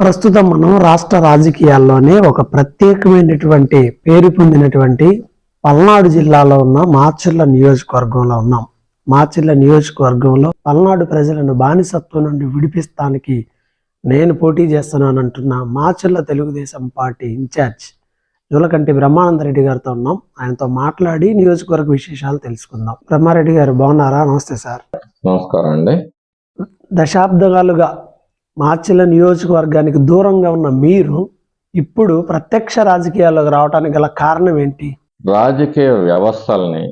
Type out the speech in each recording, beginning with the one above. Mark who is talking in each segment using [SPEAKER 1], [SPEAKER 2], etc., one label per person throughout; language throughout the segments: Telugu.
[SPEAKER 1] ప్రస్తుతం మనం రాష్ట్ర రాజకీయాల్లోనే ఒక ప్రత్యేకమైనటువంటి పేరు పొందినటువంటి పల్నాడు జిల్లాలో ఉన్న మాచర్ల నియోజకవర్గంలో ఉన్నాం. మాచర్ల నియోజకవర్గంలో పల్నాడు ప్రజలను బానిసత్వం నుండి విడిపిస్తానికి నేను పోటీ చేస్తున్నానంటున్న మాచర్ల తెలుగుదేశం పార్టీ ఇన్ఛార్జ్ జులకంటి బ్రహ్మానందరెడ్డి గారితో ఉన్నాం. ఆయనతో మాట్లాడి నియోజకవర్గ విశేషాలు తెలుసుకుందాం. బ్రహ్మారెడ్డి గారు బాగున్నారా? నమస్తే సార్.
[SPEAKER 2] నమస్కారం అండి.
[SPEAKER 1] దశాబ్దాలుగా మార్చిల నియోజకవర్గానికి దూరంగా ఉన్న మీరు ఇప్పుడు ప్రత్యక్ష రాజకీయాల్లోకి రావడానికి గల కారణం ఏంటి?
[SPEAKER 2] రాజకీయ వ్యవస్థల్ని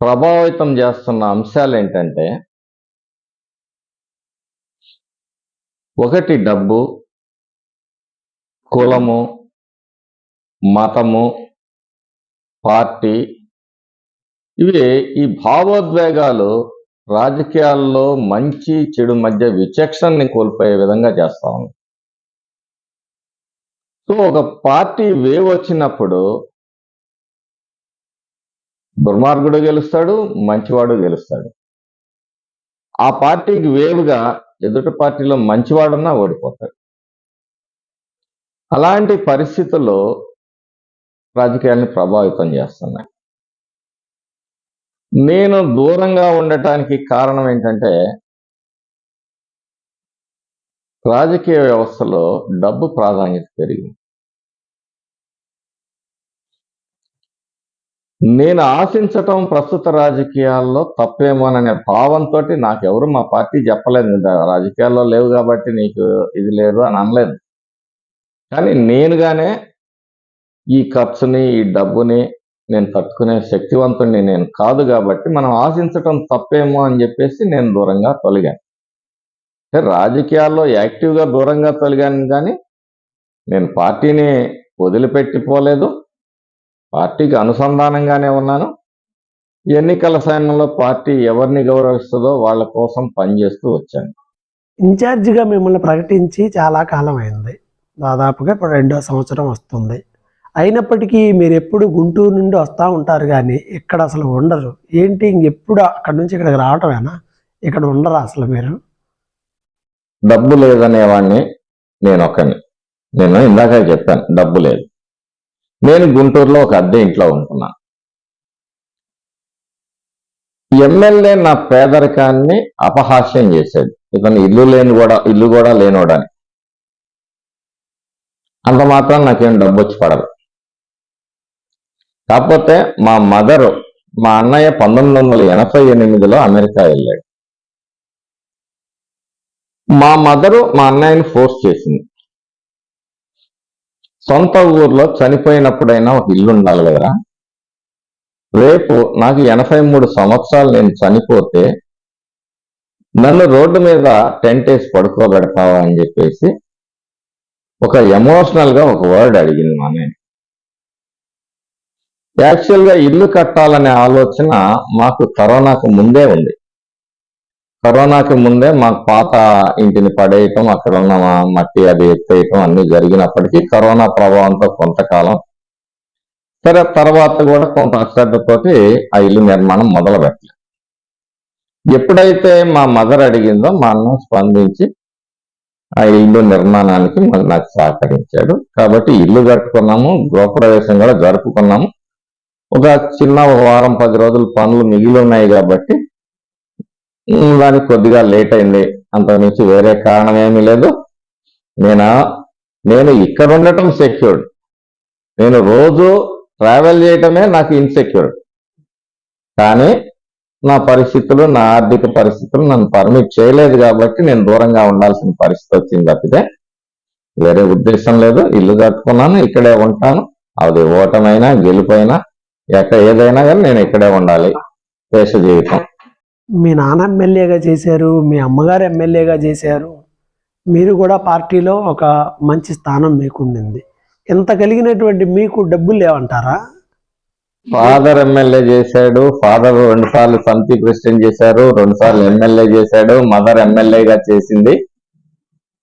[SPEAKER 2] ప్రభావితం చేస్తున్న అంశాలు ఏంటంటే ఒకటి డబ్బు కులము మతము పార్టీ ఇవి ఈ భావోద్వేగాలు రాజకీయాల్లో మంచి చెడు మధ్య విచక్షణని కోల్పోయే విధంగా చేస్తా ఉంది సో ఒక పార్టీ వేవ్ వచ్చినప్పుడు దుర్మార్గుడు గెలుస్తాడు మంచివాడు గెలుస్తాడు. ఆ పార్టీకి వేవుగా ఎదుటి పార్టీలో మంచివాడున్నా ఓడిపోతాడు. అలాంటి పరిస్థితుల్లో రాజకీయాల్ని ప్రభావితం చేస్తున్నాయి. నేను దూరంగా ఉండటానికి కారణం ఏంటంటే రాజకీయ వ్యవస్థలో డబ్బు ప్రాధాన్యత పెరిగింది. నేను ఆశించటం ప్రస్తుత రాజకీయాల్లో తప్పేమోననే భావంతో నాకెవరు మా పార్టీ చెప్పలేదు. రాజకీయాల్లో లేవు కాబట్టి నీకు ఇది లేదు అని అనలేదు. కానీ నేనుగానే ఈ ఖర్చుని ఈ డబ్బుని నేను తట్టుకునే శక్తివంతుడిని నేను కాదు కాబట్టి మనం ఆశించటం తప్పేమో అని చెప్పేసి నేను దూరంగా తొలగాను. రాజకీయాల్లో యాక్టివ్గా దూరంగా తొలగాను కానీ నేను పార్టీని వదిలిపెట్టిపోలేదు. పార్టీకి అనుసంధానంగానే ఉన్నాను. ఎన్నికల సమయంలో పార్టీ ఎవరిని గౌరవిస్తుందో వాళ్ళ కోసం పనిచేస్తూ వచ్చాను.
[SPEAKER 1] ఇన్ఛార్జిగా మిమ్మల్ని ప్రకటించి చాలా కాలం అయింది. దాదాపుగా ఇప్పుడు రెండో సంవత్సరం వస్తుంది. అయినప్పటికీ మీరు ఎప్పుడు గుంటూరు నుండి వస్తూ ఉంటారు కానీ ఇక్కడ అసలు ఉండరు. ఏంటి ఇంకెప్పుడు అక్కడి నుంచి ఇక్కడికి రావటమేనా? ఇక్కడ ఉండరా అసలు మీరు?
[SPEAKER 2] డబ్బు లేదనేవాడిని నేను ఒకని నేను ఇందాక చెప్పాను డబ్బు లేదు. నేను గుంటూరులో ఒక అద్దె ఇంట్లో ఉంటున్నాను ఎమ్మెల్యే నా పేదరికాన్ని అపహాస్యం చేసేది. ఇతను ఇల్లు లేని కూడా ఇల్లు కూడా లేనోడని. అంత మాత్రం నాకేం డబ్బు వచ్చి పడదు. కాకపోతే మా మదరు మా అన్నయ్య పంతొమ్మిది వందల ఎనభై ఎనిమిదిలో అమెరికా వెళ్ళాడు. మా మదరు మా అన్నయ్యని ఫోర్స్ చేసింది. సొంత ఊర్లో చనిపోయినప్పుడైనా ఒక ఇల్లు ఉండాలి కదరా. రేపు నాకు ఎనభై మూడు సంవత్సరాలు నేను చనిపోతే నన్ను రోడ్డు మీద టెంట్ వేసి పడుకోబెడతావా అని చెప్పేసి ఒక ఎమోషనల్గా ఒక వర్డ్ అడిగింది మా నేను యాక్చువల్గా ఇల్లు కట్టాలనే ఆలోచన మాకు కరోనాకు ముందే ఉంది. కరోనాకి ముందే మాకు పాత ఇంటిని పడేయటం అక్కడ ఉన్న మట్టి అది ఎత్తేయటం అన్ని జరిగినప్పటికీ కరోనా ప్రభావంతో కొంతకాలం సరే తర్వాత కూడా కొంత అశ్రద్ధతోటి ఆ ఇల్లు నిర్మాణం మొదలు పెట్టలేదు ఎప్పుడైతే మా మదర్ అడిగిందో మా అన్న స్పందించి ఆ ఇల్లు నిర్మాణానికి మళ్ళీ నాకు సహకరించాడు. కాబట్టి ఇల్లు కట్టుకున్నాము గృహప్రవేశం కూడా జరుపుకున్నాము. ఒక చిన్న ఒక వారం పది రోజులు పనులు మిగిలి ఉన్నాయి కాబట్టి దానికి కొద్దిగా లేట్ అయింది. అంతకుమించి వేరే కారణం ఏమీ లేదు. నేను? నేను ఇక్కడ ఉండటం సెక్యూర్డ్ నేను రోజు ట్రావెల్ చేయటమే నాకు ఇన్సెక్యూర్డ్ కానీ నా పరిస్థితులు నా ఆర్థిక పరిస్థితులు నన్ను పర్మిట్ చేయలేదు కాబట్టి నేను దూరంగా ఉండాల్సిన పరిస్థితి వచ్చింది తప్పితే వేరే ఉద్దేశం లేదు. ఇల్లు కట్టుకున్నాను ఇక్కడే ఉంటాను. అది ఓటమైనా గెలుపైనా ఎక్కడ ఏదైనా కానీ నేను ఇక్కడే ఉండాలి. దేశ జీవితం.
[SPEAKER 1] మీ నాన్న ఎమ్మెల్యేగా చేశారు మీ అమ్మగారు ఎమ్మెల్యేగా చేశారు. మీరు కూడా పార్టీలో ఒక మంచి స్థానం మీకు ఉండింది ఇంత కలిగినటువంటి మీకు డబ్బులు లేవంటారా?
[SPEAKER 2] ఫాదర్ ఎమ్మెల్యే చేశాడు ఫాదర్ రెండు సార్లు సమితి ప్రెసిడెంట్ చేశారు రెండు సార్లు ఎమ్మెల్యే చేశాడు మదర్ ఎమ్మెల్యేగా చేసింది.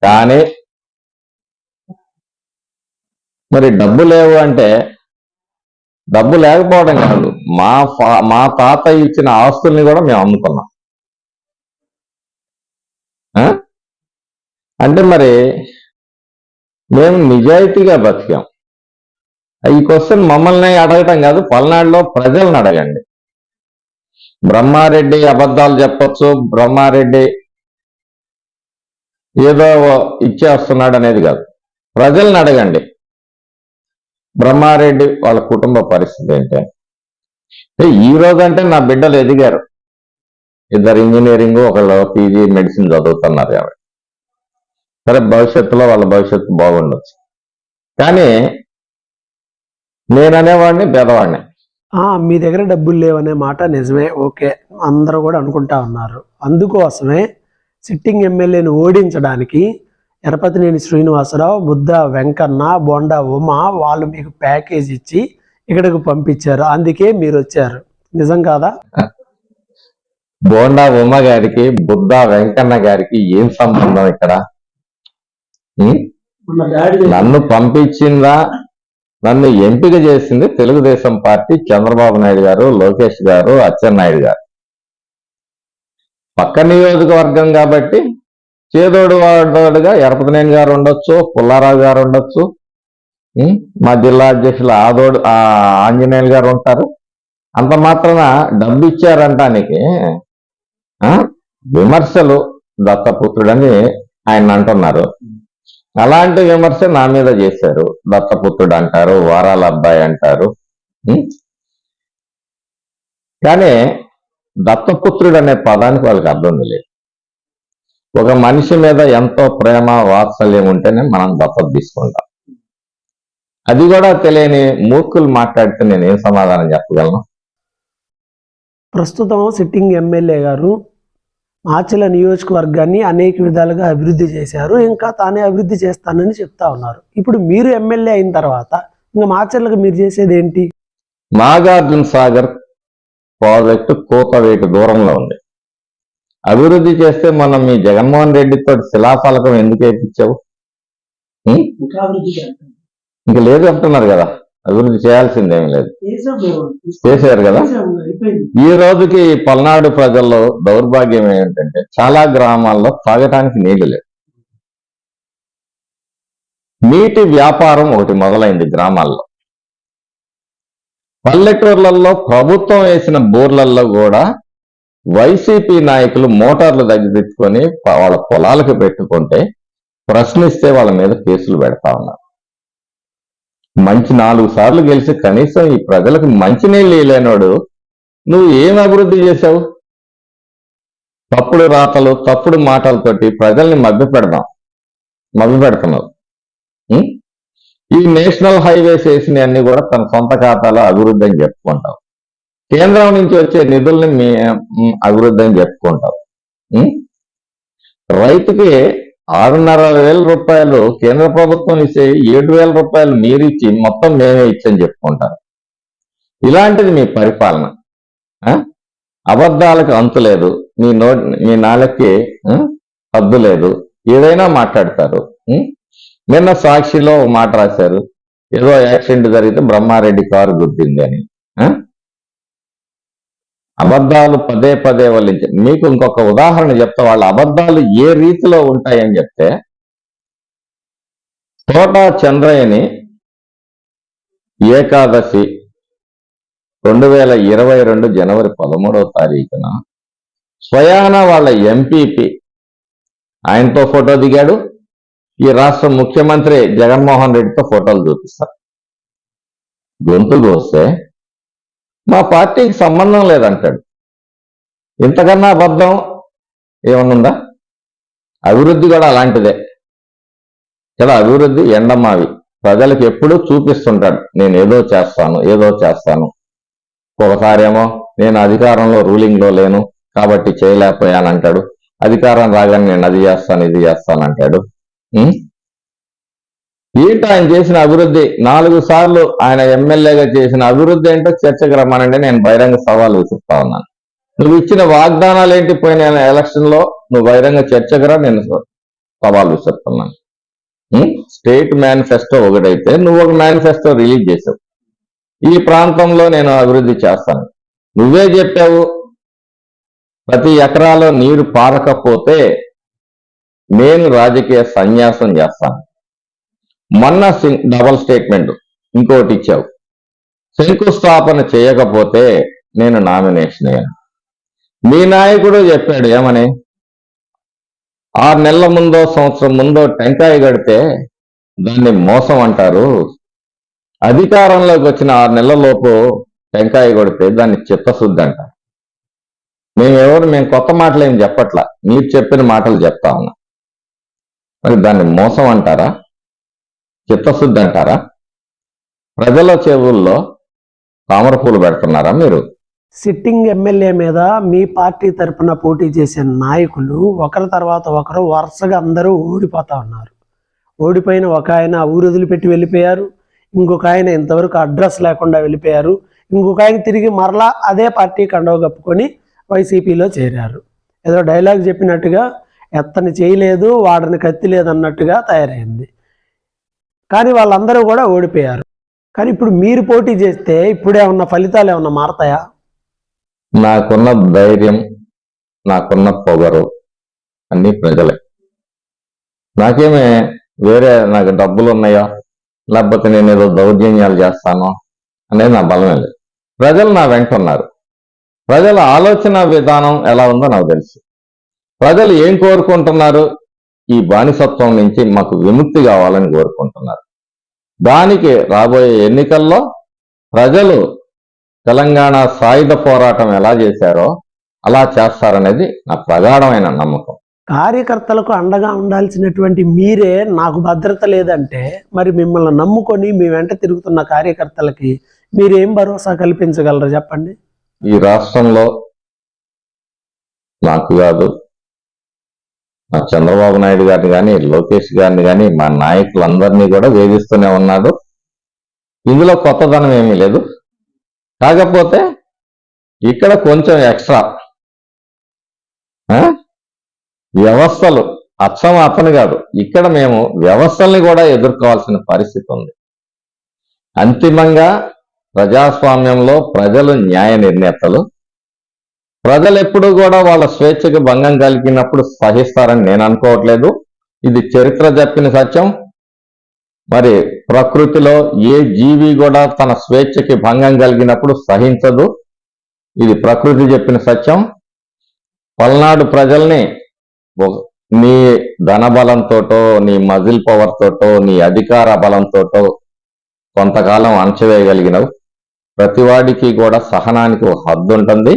[SPEAKER 2] కానీ మరి డబ్బు లేవు అంటే డబ్బు లేకపోవడం కాదు. మా మా తాత ఇచ్చిన ఆస్తుల్ని కూడా మేము అమ్ముకున్నాం. ఆ? అంటే మరి మేము నిజాయితీగా బతికాం. ఈ క్వశ్చన్ మమ్మల్ని అడగటం కాదు పల్నాడులో ప్రజలను అడగండి. బ్రహ్మారెడ్డి అబద్ధాలు చెప్పొచ్చు బ్రహ్మారెడ్డి ఏదో ఇచ్చేస్తున్నాడు అనేది కాదు. ప్రజల్ని అడగండి. బ్రహ్మారెడ్డి వాళ్ళ కుటుంబ పరిస్థితి ఏంటంటే ఈ రోజు అంటే నా బిడ్డలు ఎదిగారు. ఇద్దరు ఇంజనీరింగ్ ఒకళ్ళు పీజీ మెడిసిన్ చదువుతున్నారు ఆవిడ. సరే భవిష్యత్తులో వాళ్ళ భవిష్యత్తు బాగుండొచ్చు. కానీ నేననేవాడిని పేదవాడిని.
[SPEAKER 1] ఆ, మీ దగ్గర డబ్బులు లేవనే మాట నిజమే ఓకే. అందరూ కూడా అనుకుంటా ఉన్నారు. అందుకోసమే సిట్టింగ్ ఎమ్మెల్యేని ఓడించడానికి ఎరపతినేని శ్రీనివాసరావు బుద్ధ వెంకన్న బొండా ఉమ వాళ్ళు మీకు ప్యాకేజ్ ఇచ్చి ఇక్కడికి పంపించారు. అందుకే మీరు వచ్చారు. నిజం కాదా?
[SPEAKER 2] బోండా ఉమ్మ గారికి బుద్ధ వెంకన్న గారికి ఏం సంబంధం ఇక్కడ? నన్ను పంపించిందా? నన్ను ఎంపిక చేసింది తెలుగుదేశం పార్టీ చంద్రబాబు నాయుడు గారు లోకేష్ గారు అచ్చెన్నాయుడు గారు. పక్క నియోజకవర్గం కాబట్టి చేదోడు వాడోడుగా ఎరపతినేని గారు ఉండొచ్చు పుల్లారావు గారు ఉండొచ్చు. మా జిల్లా అధ్యక్షులు ఆదోడు ఆంజనేయులు గారు ఉంటారు. అంత మాత్రాన డబ్బు ఇచ్చారంటానికి ఆ, విమర్శలు దత్తపుత్రుడని ఆయన అంటున్నారు. అలాంటి విమర్శ నా మీద చేశారు. దత్తపుత్రుడు అంటారు వారాల అబ్బాయి అంటారు. కానీ దత్తపుత్రుడు అనే పదానికి వాళ్ళకి అర్థం లేదు. ఒక మనిషి మీద ఎంతో ప్రేమ వాత్సల్యం ఉంటేనే మనం దత్తత తీసుకుంటాం. అది కూడా తెలియని మూర్ఖులు మాట్లాడితే నేను ఏం సమాధానం చెప్పగలను?
[SPEAKER 1] ప్రస్తుతం సిట్టింగ్ ఎమ్మెల్యే గారు మాచల నియోజకవర్గాన్ని అనేక విధాలుగా అభివృద్ధి చేశారు. ఇంకా తానే అభివృద్ధి చేస్తానని చెప్తా ఉన్నారు. ఇప్పుడు మీరు ఎమ్మెల్యే అయిన తర్వాత ఇంకా మాచర్లకు మీరు చేసేది ఏంటి
[SPEAKER 2] నాగార్జున సాగర్ ప్రాజెక్టు కోతవేటు దూరంలో ఉంది. అభివృద్ధి చేస్తే మనం మీ జగన్మోహన్ రెడ్డితో శిలాఫలకం ఎందుకు వేయించావు? ఇంక లేదు అంటున్నారు కదా. అభివృద్ధి చేయాల్సిందేమీ లేదు. చేశారు కదా? ఈ రోజుకి పల్నాడు ప్రజల్లో దౌర్భాగ్యం ఏంటంటే చాలా గ్రామాల్లో తాగటానికి నీళ్ళు లేవు. నీటి వ్యాపారం ఒకటి మొదలైంది గ్రామాల్లో. పల్లెటూర్లలో ప్రభుత్వం వేసిన బోర్లలో కూడా వైసీపీ నాయకులు మోటార్లు దగ్గర తెచ్చుకొని వాళ్ళ పొలాలకు పెట్టుకుంటే ప్రశ్నిస్తే వాళ్ళ మీద కేసులు పెడతా ఉన్నారు. మంచి నాలుగు సార్లు గెలిచి కనీసం ఈ ప్రజలకు మంచినీళ్ళు ఇవ్వలేనోడు నువ్వు ఏం అభివృద్ధి చేశావు? తప్పుడు రాతలు తప్పుడు మాటలతోటి ప్రజల్ని మభ్య పెడదాం. మభ్య పెడుతున్నావు. ఈ నేషనల్ హైవేస్ వేసినవన్నీ కూడా తన సొంత ఖాతాలో అభివృద్ధి అని చెప్పుకుంటావు. కేంద్రం నుంచి వచ్చే నిధుల్ని మీ అభివృద్ధి అని చెప్పుకుంటారు. రైతుకి ఆరున్నర వేల రూపాయలు కేంద్ర ప్రభుత్వం ఇచ్చే ఏడు వేల రూపాయలు మీరు ఇచ్చి మొత్తం మేమే ఇచ్చని చెప్పుకుంటారు. ఇలాంటిది మీ పరిపాలన. ఆ? అబద్ధాలకు అంతు లేదు. మీ నో మీ నాలకి హద్దు లేదు. ఏదైనా మాట్లాడతారు. నిన్న సాక్షిలో మాట రాశారు. ఏదో యాక్సిడెంట్ జరిగితే బ్రహ్మారెడ్డి కారు గుద్దింది అని. అబద్ధాలు పదే పదే వల్లించి మీకు ఇంకొక ఉదాహరణ చెప్తా వాళ్ళ అబద్ధాలు ఏ రీతిలో ఉంటాయని చెప్తే తోటా చంద్రయ్యని ఏకాదశి రెండు వేల ఇరవై రెండు జనవరి పదమూడవ తారీఖున స్వయాన వాళ్ళ ఎంపీపీ ఆయనతో ఫోటో దిగాడు. ఈ రాష్ట్ర ముఖ్యమంత్రి జగన్మోహన్ రెడ్డితో ఫోటోలు చూపిస్తారు. గొంతు కోస్తే మా పార్టీకి సంబంధం లేదంటాడు. ఇంతకన్నా అబద్ధం ఏమన్నుందా? అభివృద్ధి కూడా అలాంటిదే. చాలా అభివృద్ధి ఎండమావి. ప్రజలకు ఎప్పుడూ చూపిస్తుంటాడు నేను ఏదో చేస్తాను ఏదో చేస్తాను. ఒకసారేమో నేను అధికారంలో రూలింగ్లో లేను కాబట్టి చేయలేకపోయానంటాడు. అధికారం రాగానే నేను అది చేస్తాను ఇది చేస్తాను అంటాడు ఏంటి ఆయన చేసిన అభివృద్ధి? నాలుగు సార్లు ఆయన ఎమ్మెల్యేగా చేసిన అభివృద్ధి ఏంటో చర్చకు రమ్మనండి నేను బహిరంగ సవాల్ విసిస్తా ఉన్నాను. నువ్వు ఇచ్చిన వాగ్దానాలు ఏంటి పోయిన ఎలక్షన్లో నువ్వు బహిరంగ చర్చకు రా నేను సవాల్ విసిస్తున్నాను స్టేట్ మేనిఫెస్టో ఒకటైతే నువ్వు ఒక మేనిఫెస్టో రిలీజ్ చేసావు. ఈ ప్రాంతంలో నేను అభివృద్ధి చేస్తాను. నువ్వే చెప్పావు ప్రతి ఎకరాలో నీరు పారకపోతే నేను రాజకీయ సన్యాసం చేస్తాను. మొన్న డబల్ స్టేట్మెంట్ ఇంకోటి ఇచ్చావు. శంకుస్థాపన చేయకపోతే నేను నామినేషన్ అయ్యాను మీ నాయకుడు చెప్పాడు ఏమని? ఆరు నెలల ముందో సంవత్సరం ముందో టెంకాయ కడితే దాన్ని మోసం అంటారు. అధికారంలోకి వచ్చిన ఆరు నెలల లోపు టెంకాయ కొడితే దాన్ని చిత్తశుద్ధి అంటారు. మేము ఎవరు మేము కొత్త మాటలు ఏం చెప్పట్లా. మీరు చెప్పిన మాటలు చెప్తా ఉన్నా. మరి దాన్ని మోసం అంటారా? చిత్తశుద్ధి అంటారా? ప్రజల చెవుల్లో తామర పూలు పెడుతున్నారా మీరు?
[SPEAKER 1] సిట్టింగ్ ఎమ్మెల్యే మీద మీ పార్టీ తరపున పోటీ చేసే నాయకులు ఒకరి తర్వాత ఒకరు వరుసగా అందరూ ఓడిపోతా ఉన్నారు. ఓడిపోయిన ఒక ఆయన ఊరు వదిలిపెట్టి వెళ్ళిపోయారు. ఇంకొక ఆయన ఇంతవరకు అడ్రస్ లేకుండా వెళ్ళిపోయారు. ఇంకొక ఆయన తిరిగి మరలా అదే పార్టీ కండవ కప్పుకొని వైసీపీలో చేరారు. ఏదో డైలాగ్ చెప్పినట్టుగా ఎత్తని చేయలేదు వాడని కత్తి లేదన్నట్టుగా తయారైంది. కానీ వాళ్ళందరూ కూడా ఓడిపోయారు. కానీ ఇప్పుడు మీరు పోటీ చేస్తే ఇప్పుడే ఉన్న ఫలితాలు ఏమన్నా మారతాయా?
[SPEAKER 2] నాకున్న ధైర్యం నాకున్న పొగరు అన్ని ప్రజలే. నాకేమే వేరే నాకు డబ్బులు ఉన్నాయో లేకపోతే నేను ఏదో దౌర్జన్యాలు చేస్తాను అనేది నా బలమే లేదు. ప్రజలు నా వెంట ఉన్నారు. ప్రజల ఆలోచన విధానం ఎలా ఉందో నాకు తెలుసు. ప్రజలు ఏం కోరుకుంటున్నారు? ఈ బానిసత్వం నుంచి మాకు విముక్తి కావాలని కోరుకుంటున్నారు. దానికి రాబోయే ఎన్నికల్లో ప్రజలు తెలంగాణ సాయుధ పోరాటం ఎలా చేశారో అలా చేస్తారనేది నా ప్రగాఢమైన నమ్మకం.
[SPEAKER 1] కార్యకర్తలకు అండగా ఉండాల్సినటువంటి మీరే నాకు భద్రత లేదంటే మరి మిమ్మల్ని నమ్ముకొని మీ వెంట తిరుగుతున్న కార్యకర్తలకి మీరేం భరోసా కల్పించగలరు చెప్పండి?
[SPEAKER 2] ఈ రాష్ట్రంలో నాకు కాదు చంద్రబాబు నాయుడు గారిని కానీ లోకేష్ గారిని కానీ మా నాయకులందరినీ కూడా వేధిస్తూనే ఉన్నాడు. ఇందులో కొత్తదనం ఏమీ లేదు. కాకపోతే ఇక్కడ కొంచెం ఎక్స్ట్రా ఆ? వ్యవస్థలు అచ్చం అతను కాదు. ఇక్కడ మేము వ్యవస్థల్ని కూడా ఎదుర్కోవాల్సిన పరిస్థితి ఉంది. అంతిమంగా ప్రజాస్వామ్యంలో ప్రజలు న్యాయ నిర్ణేతలు. ప్రజలు ఎప్పుడు కూడా వాళ్ళ స్వేచ్ఛకు భంగం కలిగినప్పుడు సహిస్తారని నేను అనుకోవట్లేదు. ఇది చరిత్ర చెప్పిన సత్యం. మరి ప్రకృతిలో ఏ జీవి కూడా తన స్వేచ్ఛకి భంగం కలిగినప్పుడు సహించదు. ఇది ప్రకృతి చెప్పిన సత్యం. పల్నాడు ప్రజల్ని నీ ధన బలంతోటో నీ మజిల్ పవర్ తోటో నీ అధికార బలంతోటో కొంతకాలం అణచివేయగలిగినవు. ప్రతివాడికి కూడా సహనానికి ఒక హద్దు ఉంటుంది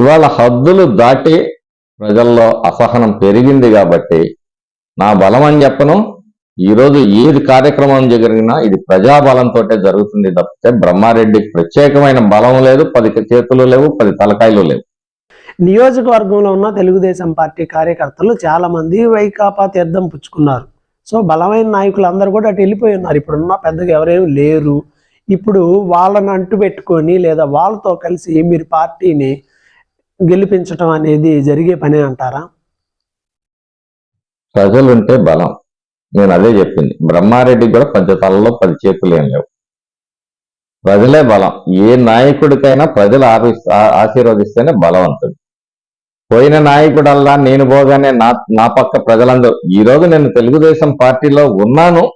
[SPEAKER 2] ఇవాళ హద్దులు దాటి ప్రజల్లో అసహనం పెరిగింది కాబట్టి నా బలం అని చెప్పను. ఈరోజు ఏది కార్యక్రమం జరిగినా ఇది ప్రజాబలంతో జరుగుతుంది తప్పితే బ్రహ్మారెడ్డికి ప్రత్యేకమైన బలం లేదు పది చేతులు లేవు పది తలకాయలు లేవు.
[SPEAKER 1] నియోజకవర్గంలో ఉన్న తెలుగుదేశం పార్టీ కార్యకర్తలు చాలా మంది వైకాపా తీర్థం పుచ్చుకున్నారు. సో బలమైన నాయకులు అందరూ కూడా అటు వెళ్ళిపోయి ఉన్నారు. ఇప్పుడున్న పెద్దగా ఎవరేమి లేరు. ఇప్పుడు వాళ్ళని అంటు పెట్టుకొని లేదా వాళ్ళతో కలిసి మీరు పార్టీని గెలిపించటం అనేది జరిగే పని అంటారా?
[SPEAKER 2] ప్రజలుంటే బలం. నేను అదే చెప్పింది. బ్రహ్మారెడ్డి కూడా పంచతలలో పది చేతులు ఏం లేవు. ప్రజలే బలం. ఏ నాయకుడికైనా ప్రజలు ఆశీ- ఆశీర్వదిస్తేనే బలవంతుడు పోయిన నాయకుడల్లా నేను పోగానే నా నా పక్క ప్రజలందరూ ఈ రోజు నేను తెలుగుదేశం పార్టీలో ఉన్నాను.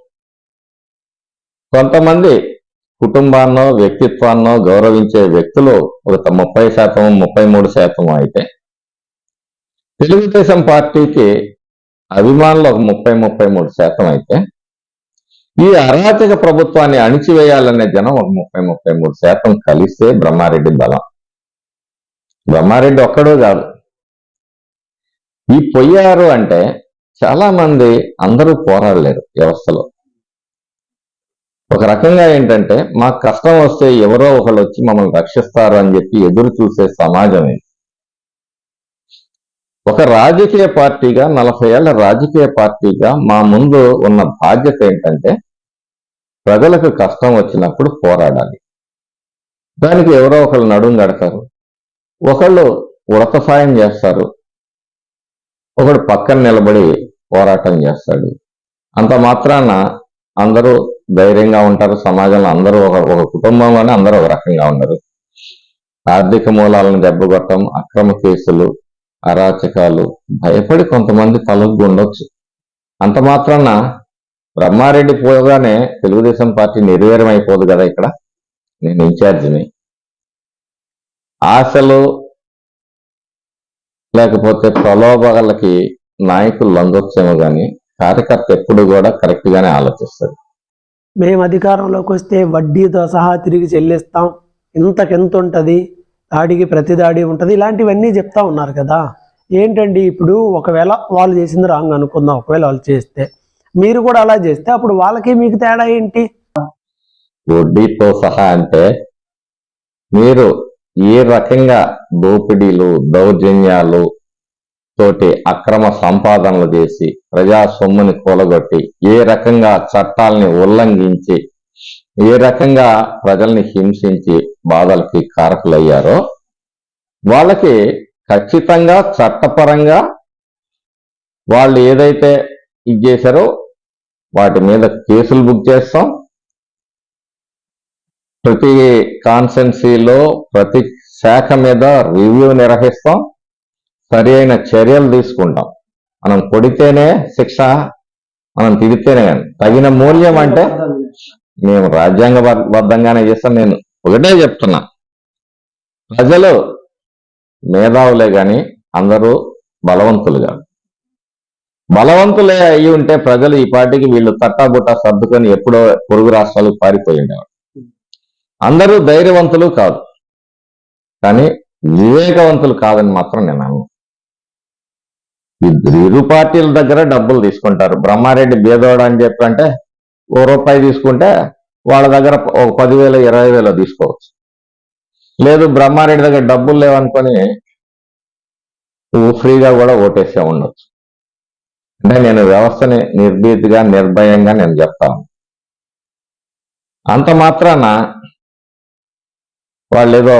[SPEAKER 2] కొంతమంది కుటుంబాన్నో వ్యక్తిత్వాన్నో గౌరవించే వ్యక్తులు ఒక ముప్పై శాతం ముప్పై మూడు శాతం అయితే. తెలుగుదేశం పార్టీకి అభిమానులు ఒక ముప్పై ముప్పై మూడు శాతం అయితే. ఈ అరాచక ప్రభుత్వాన్ని అణిచివేయాలనే జనం ఒక ముప్పై ముప్పై మూడు శాతం కలిస్తే బ్రహ్మారెడ్డి బలం. బ్రహ్మారెడ్డి ఒక్కడో కాదు. ఈ పొయ్యారు అంటే చాలా మంది అందరూ పోరాడలేరు వ్యవస్థలో. ఒక రకంగా ఏంటంటే మాకు కష్టం వస్తే ఎవరో ఒకళ్ళు వచ్చి మమ్మల్ని రక్షిస్తారు అని చెప్పి ఎదురు చూసే సమాజం ఇది. ఒక రాజకీయ పార్టీగా నలభై ఏళ్ళ రాజకీయ పార్టీగా మా ముందు ఉన్న బాధ్యత ఏంటంటే ప్రజలకు కష్టం వచ్చినప్పుడు పోరాడాలి. దానికి ఎవరో ఒకళ్ళు నడుం గడతారు ఒకళ్ళు ఉడత సాయం చేస్తారు. ఒకడు పక్కన నిలబడి పోరాటం చేస్తాడు. అంత మాత్రాన అందరూ ధైర్యంగా ఉంటారు. సమాజంలో అందరూ ఒక ఒక కుటుంబంలోనే అందరూ ఒక రకంగా ఉండరు. ఆర్థిక మూలాలను దెబ్బగొట్టడం అక్రమ కేసులు అరాచకాలు భయపడి కొంతమంది తలొగ్గు ఉండొచ్చు. అంత మాత్రాన బ్రహ్మారెడ్డి పోగానే తెలుగుదేశం పార్టీ నిర్వీర్యం అయిపోదు కదా ఇక్కడ? నేను ఇన్ఛార్జిని. ఆశలు లేకపోతే ప్రలోభాలకి నాయకులు లొంగొచ్చేమో కానీ కార్యకర్త ఎప్పుడు కూడా కరెక్ట్ గానే ఆలోచిస్తారు
[SPEAKER 1] మేము అధికారంలోకి వస్తే వడ్డీతో సహా తిరిగి చెల్లిస్తాం. ఇంతకెంత ఉంటుంది దాడికి ప్రతి దాడి ఉంటుంది. ఇలాంటివన్నీ చెప్తా ఉన్నారు కదా. ఏంటండి ఇప్పుడు ఒకవేళ వాళ్ళు చేసింది రాంగ్ అనుకుందాం. ఒకవేళ వాళ్ళు చేస్తే మీరు కూడా అలా చేస్తే అప్పుడు వాళ్ళకి మీకు తేడా ఏంటి?
[SPEAKER 2] వడ్డీతో సహా అంటే మీరు ఏ రకంగా దోపిడీలు దౌర్జన్యాలు తోటి అక్రమ సంపాదనలు చేసి ప్రజా సొమ్ముని కూలగొట్టి ఏ రకంగా చట్టాలని ఉల్లంఘించి ఏ రకంగా ప్రజల్ని హింసించి బాధలకి కారకులయ్యారో వాళ్ళకి ఖచ్చితంగా చట్టపరంగా వాళ్ళు ఏదైతే ఇది చేశారో వాటి మీద కేసులు బుక్ చేస్తాం. ప్రతి కాన్సెన్సీలో ప్రతి శాఖ మీద రివ్యూ నిర్వహిస్తాం. సరి అయిన చర్యలు తీసుకుంటాం. మనం కొడితేనే శిక్ష మనం తిరిగితేనే కానీ. తగిన మూల్యం అంటే మేము రాజ్యాంగబద్ధంగానే చేస్తాం. నేను ఒకటే చెప్తున్నా. ప్రజలు మేధావులే కానీ అందరూ బలవంతులు కాదు బలవంతులే అయి ఉంటే ప్రజలు ఈ పార్టీకి వీళ్ళు తట్టాబుట్టా సర్దుకొని ఎప్పుడో పొరుగు రాష్ట్రాలకు పారిపోయి ఉండేవారు. అందరూ ధైర్యవంతులు కాదు. కానీ వివేకవంతులు కాదని మాత్రం నేను అన్నాను ఇరు పార్టీల దగ్గర డబ్బులు తీసుకుంటారు. బ్రహ్మారెడ్డి బేదోడు అని చెప్పి అంటే ఓ రూపాయి తీసుకుంటే వాళ్ళ దగ్గర ఒక పదివేలు ఇరవై వేలు తీసుకోవచ్చు. లేదు బ్రహ్మారెడ్డి దగ్గర డబ్బులు లేవనుకొని నువ్వు ఫ్రీగా కూడా ఓటేసే ఉండొచ్చు. అంటే నేను వ్యవస్థని నిర్భీతిగా నిర్భయంగా నేను చెప్తాను అంత మాత్రాన వాళ్ళు ఏదో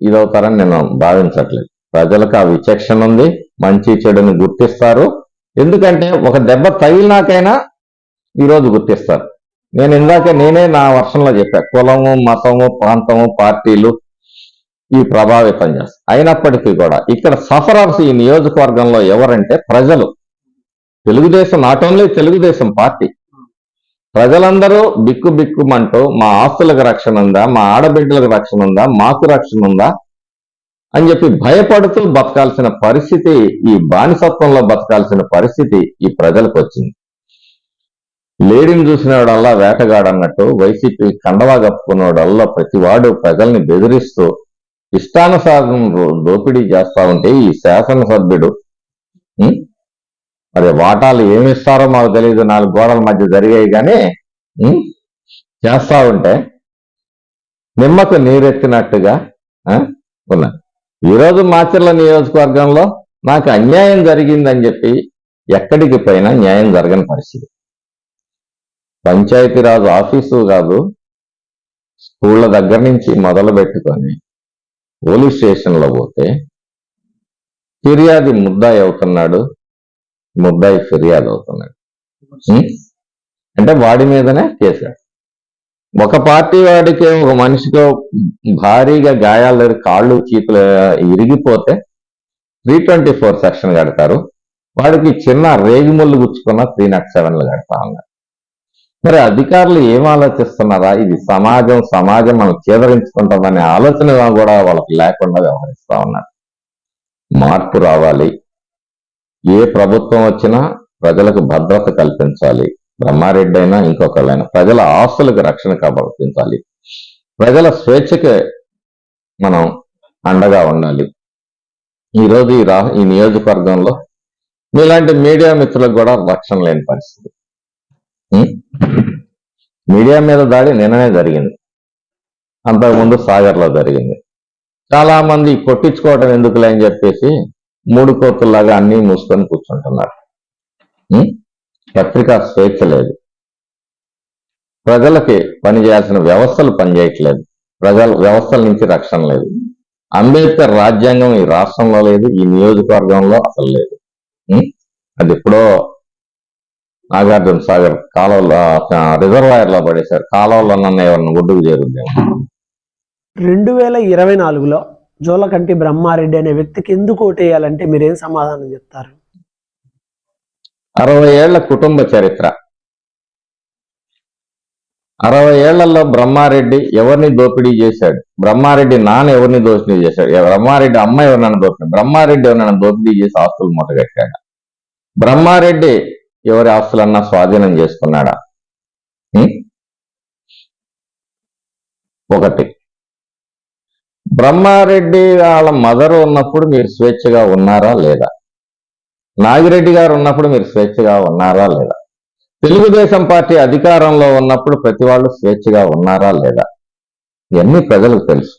[SPEAKER 2] ఇదవుతారని నేను భావించట్లేదు. ప్రజలకు ఆ విచక్షణ ఉంది. మంచి చెడుని గుర్తిస్తారు. ఎందుకంటే ఒక దెబ్బ తగిలినాకైనా ఈరోజు గుర్తిస్తారు. నేను ఇందాక నేనే నా వర్షంలో చెప్పా కులము మతము ప్రాంతము పార్టీలు ఈ ప్రభావితం చేస్తాయి. అయినప్పటికీ కూడా ఇక్కడ సఫరర్స్ ఈ నియోజకవర్గంలో ఎవరంటే ప్రజలు. Telugu Desam not only Telugu Desam party ప్రజలందరూ బిక్కు బిక్కుమంటూ మా ఆస్తులకు రక్షణ ఉందా మా ఆడబిడ్డలకు రక్షణ ఉందా మాకు రక్షణ ఉందా అని చెప్పి భయపడుతూ బతకాల్సిన పరిస్థితి ఈ బానిసత్వంలో బతకాల్సిన పరిస్థితి ఈ ప్రజలకు వచ్చింది. లేడీని చూసినవాడల్లా వాడల్లా వేటగాడన్నట్టు వైసీపీ కండవా కప్పుకున్నవాడల్లా ప్రతివాడు ప్రజల్ని బెదిరిస్తూ ఇష్టానుసారం దోపిడీ చేస్తా ఉంటే ఈ శాసనసభ్యుడు మరి వాటాలు ఏమి ఇస్తారో మాకు తెలియదు నాలుగు గోడల మధ్య జరిగాయి కానీ చేస్తా ఉంటే నిమ్మకు నీరెత్తినట్టుగా ఆ, ఉన్నారు. ఈరోజు మాచర్ల నియోజకవర్గంలో నాకు అన్యాయం జరిగిందని చెప్పి ఎక్కడికి పోయినా న్యాయం జరగని పరిస్థితి. పంచాయతీరాజ్ ఆఫీసు కాదు స్కూళ్ళ దగ్గర నుంచి మొదలు పెట్టుకొని పోలీస్ స్టేషన్లో పోతే ఫిర్యాది ముద్దాయి అవుతున్నాడు ముద్దాయి ఫిర్యాదు అవుతున్నాడు. ఉం? అంటే వాడి మీదనే కేసు. ఒక పార్టీ వాడికి ఒక మనిషితో భారీగా గాయాలు కాళ్ళు చీపులు ఇరిగిపోతే త్రీ ట్వంటీ ఫోర్ సెక్షన్ కడతారు. వాడికి చిన్న రేగిముళ్ళు గుచ్చుకున్న త్రీ నాట్ సెవెన్లు కడతా ఉన్నారు. మరి అధికారులు ఏం ఆలోచిస్తున్నారా? ఇది సమాజం సమాజం మనం చేదరించుకుంటామనే ఆలోచన కూడా వాళ్ళకి లేకుండా వ్యవహరిస్తా ఉన్నారు. మార్పు రావాలి. ఏ ప్రభుత్వం వచ్చినా ప్రజలకు భద్రత కల్పించాలి. బ్రహ్మారెడ్డి అయినా ఇంకొకళ్ళైనా ప్రజల ఆస్తులకు రక్షణ కల్పించాలి ప్రజల స్వేచ్ఛకి మనం అండగా ఉండాలి. ఈరోజు ఈ రా ఈ నియోజకవర్గంలో మీలాంటి మీడియా మిత్రులకు కూడా రక్షణ లేని పరిస్థితి. మీడియా మీద దాడి నిన్ననే జరిగింది. అంతకుముందు సాగర్లో జరిగింది. చాలా మంది కొట్టించుకోవటం ఎందుకులే అని చెప్పేసి మూడు కోతుల్లాగా అన్ని మూసుకొని కూర్చుంటున్నారు. పత్రికా స్వేచ్ఛ లేదు. ప్రజలకి పనిచేయాల్సిన వ్యవస్థలు పనిచేయట్లేదు ప్రజల వ్యవస్థల నుంచి రక్షణ లేదు. అంబేద్కర్ రాజ్యాంగం ఈ రాష్ట్రంలో లేదు ఈ నియోజకవర్గంలో అసలు లేదు. అది ఎప్పుడో నాగార్జున సాగర్ కాలువలో రిజర్వాయర్లో పడేశారు. కాలువలో నన్ను ఎవరిని ఒడ్డుకు చేరుద్దాం.
[SPEAKER 1] రెండు వేల ఇరవై నాలుగులో జోలకంటి బ్రహ్మారెడ్డి అనే వ్యక్తికి ఎందుకు ఓటేయాలంటే మీరేం సమాధానం చెప్తారు?
[SPEAKER 2] అరవై ఏళ్ళ కుటుంబ చరిత్ర. అరవై ఏళ్ళలో బ్రహ్మారెడ్డి ఎవరిని దోపిడీ చేశాడు? బ్రహ్మారెడ్డి నాన్న ఎవరిని దోపిడీ చేశాడు? బ్రహ్మారెడ్డి అమ్మ ఎవరినైనా దోపిడీ బ్రహ్మారెడ్డి ఎవరినైనా దోపిడీ చేసి ఆస్తులు మూటగట్టాడు బ్రహ్మారెడ్డి ఎవరి ఆస్తులన్నా స్వాధీనం చేసుకున్నాడా? ఒకటి. బ్రహ్మారెడ్డి వాళ్ళ మదర్ ఉన్నప్పుడు మీరు స్వేచ్ఛగా ఉన్నారా లేదా? నాగిరెడ్డి గారు ఉన్నప్పుడు మీరు స్వేచ్ఛగా ఉన్నారా లేదా? తెలుగుదేశం పార్టీ అధికారంలో ఉన్నప్పుడు ప్రతి వాళ్ళు స్వేచ్ఛగా ఉన్నారా లేదా? ఇవన్నీ ప్రజలకు తెలుసు.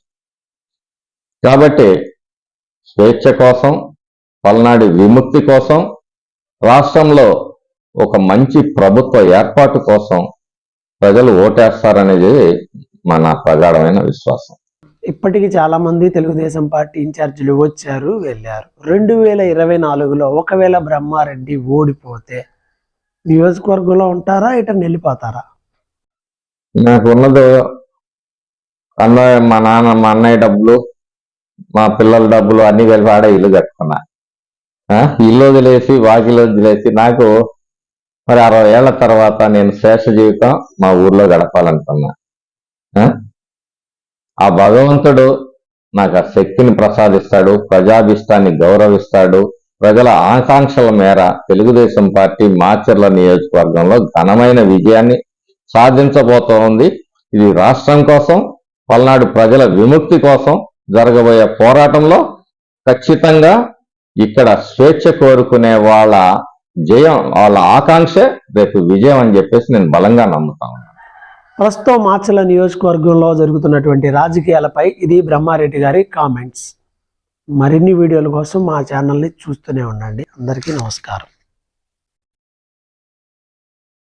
[SPEAKER 2] కాబట్టి స్వేచ్ఛ కోసం పల్నాడు విముక్తి కోసం రాష్ట్రంలో ఒక మంచి ప్రభుత్వ ఏర్పాటు కోసం ప్రజలు ఓటేస్తారనేది మన ప్రగాఢమైన విశ్వాసం.
[SPEAKER 1] ఇప్పటికి చాలా మంది తెలుగుదేశం పార్టీ ఇన్ఛార్జీలు వచ్చారు వెళ్ళారు. రెండు వేల ఇరవై నాలుగులో ఒకవేళ బ్రహ్మారెడ్డి ఓడిపోతే నియోజకవర్గంలో ఉంటారా ఇట వెళ్ళిపోతారా
[SPEAKER 2] నాకు అన్న మా నాన్న మా అన్నయ్య డబ్బులు మా పిల్లల డబ్బులు అన్ని కలిపి ఆడే ఇల్లు కట్టుకున్నా. ఇల్లు వదిలేసి వాకిలు వదిలేసి నాకు మరి అరవై ఏళ్ళ తర్వాత నేను శ్రేష్ట జీవితం మా ఊర్లో గడపాలనుకున్నా. ఆ భగవంతుడు నాకు ఆ శక్తిని ప్రసాదిస్తాడు ప్రజాభిష్టాన్ని గౌరవిస్తాడు. ప్రజల ఆకాంక్షల మేర తెలుగుదేశం పార్టీ మాచర్ల నియోజకవర్గంలో ఘనమైన విజయాన్ని సాధించబోతోంది ఇది రాష్ట్రం కోసం పల్నాడు ప్రజల విముక్తి కోసం జరగబోయే పోరాటంలో ఖచ్చితంగా ఇక్కడ స్వేచ్ఛ కోరుకునే వాళ్ళ జయం వాళ్ళ ఆకాంక్షే రేపు విజయం అని చెప్పేసి నేను బలంగా నమ్ముతాను.
[SPEAKER 1] ప్రస్తుతం మాచల నియోజకవర్గంలో జరుగుతున్నటువంటి రాజకీయాలపై ఇది బ్రహ్మారెడ్డి గారి కామెంట్స్ మరిన్ని వీడియోల కోసం మా ఛానల్ని చూస్తూనే ఉండండి. అందరికీ నమస్కారం.